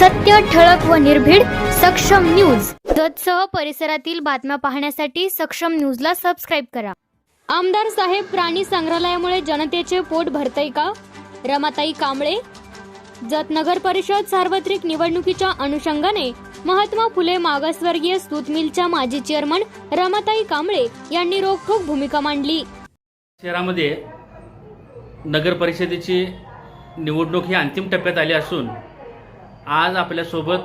सत्य ठळक व निर्भीड सक्षम न्यूज. जतसह परिसरातील बातम्या पाहण्यासाठी सक्षम न्यूजला सबस्क्राईब करा. आमदार साहेब प्राणी संग्रहालयामुळे जनतेचे पोट भरतय का? रमाताई कांबळे जत नगर परिषद सार्वत्रिक निवडणुकीच्या अनुषंगाने महात्मा फुले मागासवर्गीय स्तूत मिलच्या माजी चेअरमन रमाताई कांबळे यांनी रोखोक भूमिका मांडली. शहरामध्ये नगर परिषदेची निवडणूक ही अंतिम टप्प्यात आली असून आज आपल्यासोबत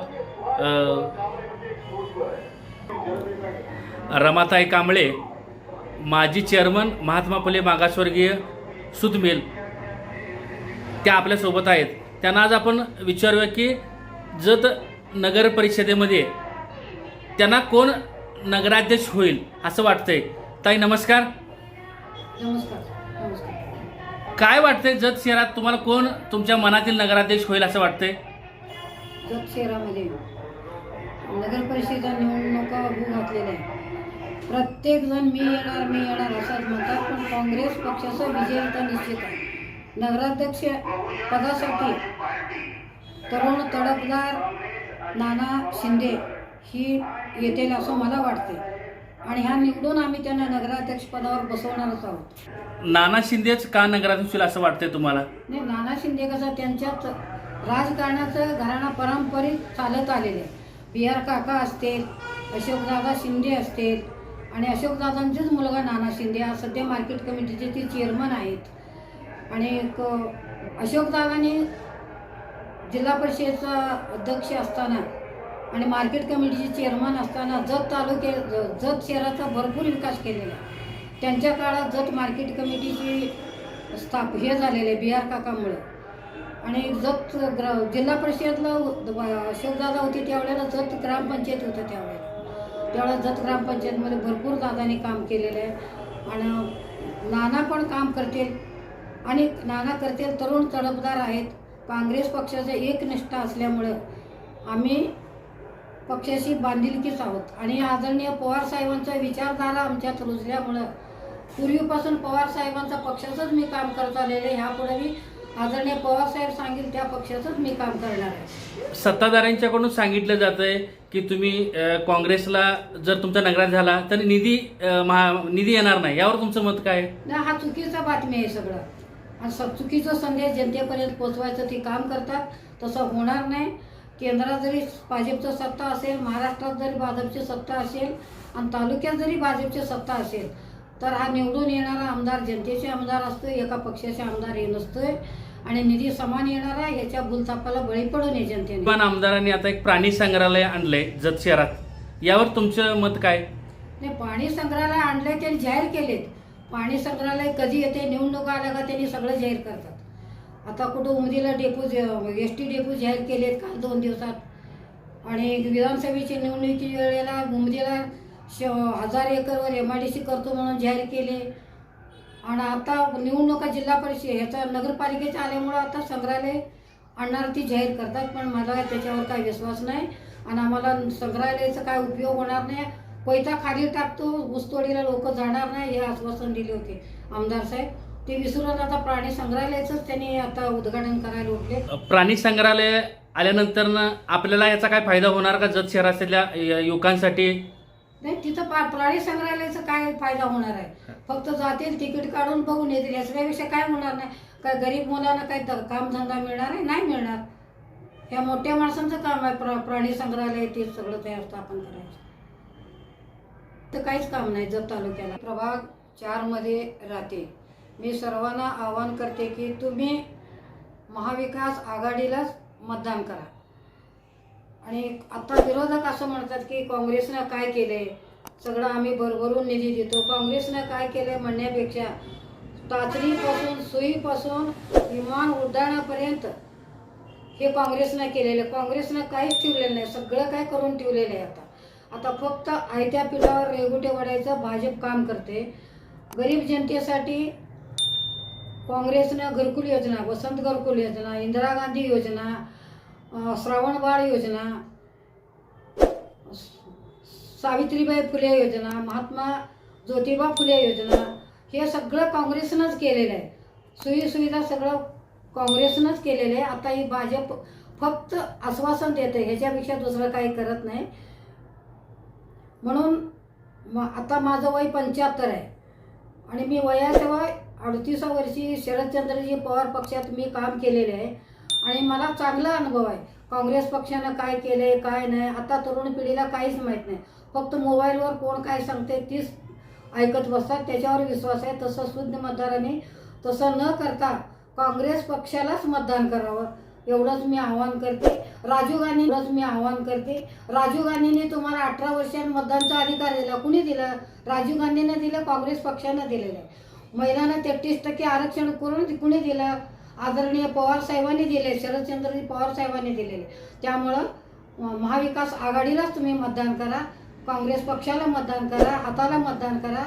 रमाताई कांबळे माजी चेअरमन महात्मा फुले मागासवर्गीय सुतमेल त्या आपल्यासोबत आहेत. त्यांना आज आपण विचारूया की जत नगर परिषदेमध्ये त्यांना कोण नगराध्यक्ष होईल असं वाटतंय. ताई नमस्कार. नमस्कार नमस्कार. काय वाटतंय जत शहरात तुम्हाला कोण तुमच्या मनातील नगराध्यक्ष होईल असं वाटतंय? जत शहरामध्ये नगर परिषदेच्या निवडणुका होऊ घातलेल्या आहे प्रत्येक जण मी येणार मी येणार असंच म्हणतात पण काँग्रेस पक्षाचा विजय इथं निश्चित आहे. नगराध्यक्ष पदासाठी तरुण तडफदार नाना शिंदे ही येतील असं मला वाटते आणि ह्या निवडून आम्ही त्यांना नगराध्यक्ष पदावर बसवणारच आहोत. नाना शिंदेच का नगराध्यक्ष होईल असं वाटतंय तुम्हाला? नाही नाना शिंदे कसं त्यांच्यात राजकारणाचं घराणा पारंपरिक चालत आलेलं आहे. बी आर काका असतील अशोकदादा शिंदे असतील आणि अशोकदादांचेच मुलगा नाना शिंदे हा सध्या मार्केट कमिटीचे ते चेअरमन आहेत. आणि क- अशोकदादाने जिल्हा परिषदेचा अध्यक्ष असताना आणि मार्केट कमिटीचे चेअरमन असताना जत तालुके ज- जत शहराचा भरपूर विकास केलेला आहे. त्यांच्या काळात जत मार्केट कमिटीची स्थाप हे झालेले बी आर काकामुळं. आणि जत ग्र जिल्हा परिषदला अशोकदादा होते त्यावेळेला जत ग्रामपंचायत होतं त्यावेळेला. त्यावेळेला जत ग्रामपंचायतमध्ये भरपूर दादांनी काम केलेलं आहे. आणि नाना पण काम करतील. आणि नाना करतील तरुण तडफदार आहेत. काँग्रेस पक्षाचं एकनिष्ठा असल्यामुळं आम्ही पक्षाशी बांधिलकीच आहोत. आणि आदरणीय पवार साहेबांचा विचारधारा आमच्यात रुजल्यामुळं पूर्वीपासून पवार साहेबांचा पक्षाचंच मी काम करत आलेले ह्यापुढे मी आदरणीय पवार साहेब सांगेल त्या पक्षाचंच मी काम करणार आहे. सत्ताधाऱ्यांच्याकडून सांगितलं जातंय की तुम्ही अ, काँग्रेसला जर तुमचा नगराध्यक्ष झाला तर निधी अ, महा निधी येणार नाही. यावर तुमचं मत काय आहे? नाही हा चुकीचा बातमी आहे सगळं. आणि स चुकीचा संदेश जनतेपर्यंत पोचवायचं ते काम करतात तसं होणार नाही. केंद्रात जरी भाजपचं सत्ता असेल महाराष्ट्रात जरी भाजपची सत्ता असेल आणि तालुक्यात जरी भाजपची सत्ता असेल तर हा निवडून येणारा आमदार जनतेचे आमदार असतो एका पक्षाचे आमदार हे नसतोय. आणि निधी समान येणारा याच्या भूलथापाला बळी पडू नये जनतेने. पण आमदारांनी आता एक प्राणी संग्रहालय आणलंय जत शहरात. यावर तुमचं मत काय? नाही पाणी संग्रहालय आणले त्यांनी जाहीर केलेत. पाणी संग्रहालय कधी येते निवडणूक आल्या का त्यांनी सगळं जाहीर करतात. आता कुठं उमदीला डेपो एस टी डेपो जाहीर केलेत काल दोन दिवसात. आणि विधानसभेची निवडणुकी वेळेला उमदीला श हजार एकरवर एम आय डी सी करतो म्हणून जाहीर केले. आणि आता निवडणुका जिल्हा परिषद ह्याचा नगरपालिकेच्या आल्यामुळं आता संग्रहालय आणणार ती जाहीर करतात पण मला त्याच्यावर काही विश्वास नाही. आणि आम्हाला संग्रहालयाचा काय उपयोग होणार नाही. कोयता खाली टाकतो ऊसतोडीला लोक जाणार नाही हे आश्वासन दिले होते आमदार साहेब. ते विसरून आता प्राणी संग्रहालयाचंच त्यांनी आता उद्घाटन करायला उठले. प्राणी संग्रहालय आल्यानंतर ना आपल्याला याचा काय फायदा होणार का? जत शहरातल्या युवकांसाठी नाही तिथं पा- प्राणी संग्रहालयाचा काय फायदा होणार आहे? फक्त जातील तिकीट काढून बघून येतील. याच्यापेक्षा काय होणार नाही? काय गरीब मुलांना द- कामधंदा मिळणार आहे? नाही मिळणार. ह्या मोठ्या माणसांचं काम आहे. प्रा प्राणी संग्रहालय ते सगळं तयार स्थापन करायचं. तर काहीच काम नाही जत तालुक्याला. प्रभाग चारमध्ये राहते. मी सर्वांना आवाहन करते की तुम्ही महाविकास आघाडीलाच मतदान करा. आणि आता विरोधक असं म्हणतात की काँग्रेसनं काय केलंय? सगळं आम्ही भरभरून निधी देतो. काँग्रेसनं काय केलंय म्हणण्यापेक्षा तातडीपासून सुईपासून विमान उड्डाणापर्यंत हे काँग्रेसनं केलेलं काँग्रेसनं काहीच ठेवलेलं नाही. सगळं काय करून ठेवलेलं आहे आता. आता फक्त आयत्या पिठावर रेगुटे वाढायचं भाजप काम करते. गरीब जनतेसाठी काँग्रेसनं घरकुल योजना वसंत घरकुल योजना इंदिरा गांधी योजना श्रावण बाळ योजना सावित्रीबाई फुले योजना महात्मा ज्योतिबा फुले योजना हे सगळं काँग्रेसनंच केलेलं आहे. सोयीसुविधा सगळं काँग्रेसनंच केलेलं आहे. आता ही भाजप फक्त आश्वासन देते ह्याच्यापेक्षा दुसरं काही करत नाही. म्हणून म- आता माझं वय पंच्याहत्तर आहे. आणि मी वयाशिवाय अडतीसा वर्षी शरदचंद्रजी पवार पक्षात मी काम केलेलं आहे. आणि मला चांगला अनुभव आहे. काँग्रेस पक्षानं काय केलंय काय नाही आता तरुण पिढीला काहीच माहीत नाही. फक्त मोबाईलवर कोण काय सांगते तीच ऐकत बसतात. त्याच्यावर विश्वास आहे. तसं शुद्ध मतदारांनी तसं न करता काँग्रेस पक्षालाच मतदान करावं. एवढंच मी आवाहन करते. राजीव गांधी मी आवाहन करते. राजीव गांधींनी तुम्हाला अठरा वर्षात मतदानचा अधिकार दिला. कुणी दिला? राजीव गांधीनं दिलं काँग्रेस पक्षानं दिलेलं आहे. महिलांना तेहतीस टक्के आरक्षण करून कुणी दिलं? आदरणीय पवार साहेबांनी दिले शरदचंद्रजी पवार साहेबांनी दिलेले. त्यामुळं महाविकास आघाडीलाच तुम्ही मतदान करा काँग्रेस पक्षाला मतदान करा हाताला मतदान करा.